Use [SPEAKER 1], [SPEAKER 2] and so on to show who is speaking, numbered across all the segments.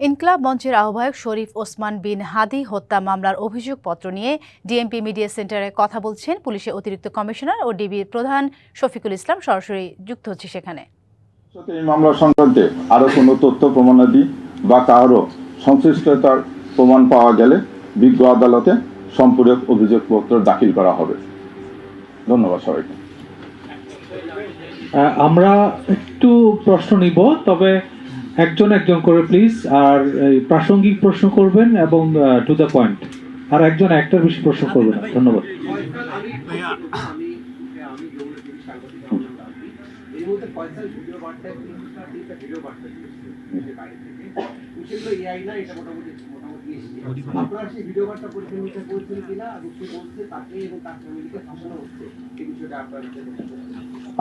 [SPEAKER 1] ইনকলাব মঞ্চের আহ্বায়ক শরীফ ওসমান বিন হাদি হত্যা মামলার অভিযোগপত্র নিয়ে ডিএমপি মিডিয়া সেন্টারে কথা বলছেন পুলিশের অতিরিক্ত কমিশনার ও ডিবির প্রধান শফিকুল ইসলাম। সরাসরি যুক্ত হচ্ছে সেখানে।
[SPEAKER 2] এই মামলা সংক্রান্তে আরও কোনো তথ্য প্রমাণাদি বা কারও সংশ্লিষ্টতার প্রমাণ পাওয়া গেলে বিজ্ঞ আদালতে সম্পূরক অভিযোগপত্র দাখিল করা হবে। ধন্যবাদ সবাইকে।
[SPEAKER 3] আমরা একটু প্রশ্ন নিব তবে একজন একজন করে প্লিজ আর প্রাসঙ্গিক প্রশ্ন করবেন এবং টু দ্য পয়েন্ট আর একজন একটার বেশি প্রশ্ন করবেন। ধন্যবাদ।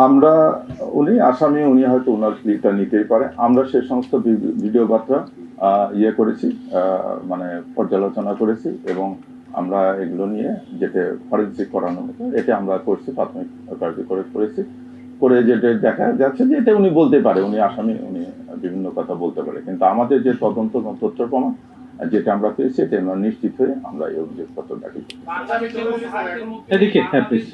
[SPEAKER 2] আমরা উনি আসামি উনি হয়তো ওনার ক্লিপটা নিতেই পারে। আমরা সে সমস্ত ভিডিও বার্তা ইয়ে করেছি মানে পর্যালোচনা করেছি এবং আমরা এগুলো নিয়ে যেটা ফরেন্সিক করানো মতো এটা আমরা করছি প্রাথমিক কার্যকর করেছি। করে যেটা দেখা যাচ্ছে যে এটা উনি বলতে পারে উনি আসামি উনি বিভিন্ন কথা বলতে পারে। কিন্তু আমাদের যে তদন্ত এবং তথ্য প্রমাণ যেটা আমরা পেয়েছি এটা আমরা নিশ্চিত হয়ে আমরা এই অভিযোগপত্র দাখিল করি।
[SPEAKER 3] এদিকে হ্যাঁ প্লিজ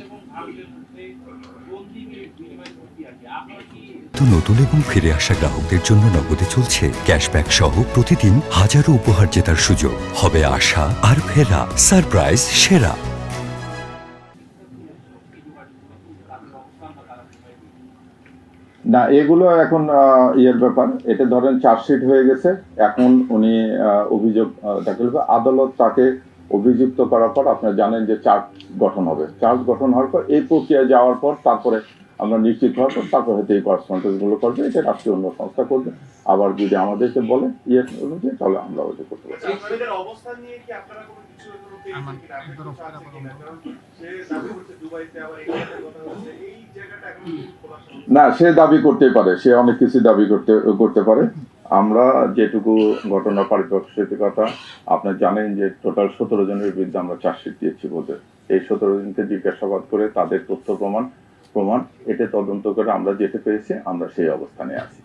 [SPEAKER 4] তো নতুন এবং ফিরে আসা গ্রাহকদের জন্য নগদে চলছে ক্যাশব্যাক সহ প্রতিদিন হাজারো উপহার জেতার সুযোগ। হবে আশা আর ফেরা সারপ্রাইজ সেরা।
[SPEAKER 2] না, এগুলো এখন ইয়ের ব্যাপার। এটা ধরেন চার্জশিট হয়ে গেছে। এখন উনি অভিযোগ দাখিল আদালত তাকে অভিযুক্ত করার পর আপনারা জানেন যে চার্জ গঠন হবে। চার্জ গঠন হওয়ার পর এই প্রক্রিয়া যাওয়ার পর তারপরে আমরা নিশ্চিত হওয়ার পর তারপর হয়তো এই করেসপন্ডেন্সগুলো করবে এটা রাষ্ট্রীয় অন্য সংস্থা করবে। আবার যদি আমাদেরকে বলে ইয়ে অনুযায়ী তাহলে আমরা ওইটা করতে পারি না সে দাবি করতেই পারে সে অনেক কিছু দাবি করতে করতে পারে। আমরা যেটুকু ঘটনা পারিপ্রেক্ষিকতা আপনার জানেন যে টোটাল সতেরো জনের বিরুদ্ধে আমরা চার্জশিট দিয়েছি বলতে এই সতেরো জনকে জিজ্ঞাসাবাদ করে তাদের তথ্য প্রমাণ প্রমাণ এটা তদন্ত করে আমরা যেতে পেরেছি আমরা সেই অবস্থানে আছি?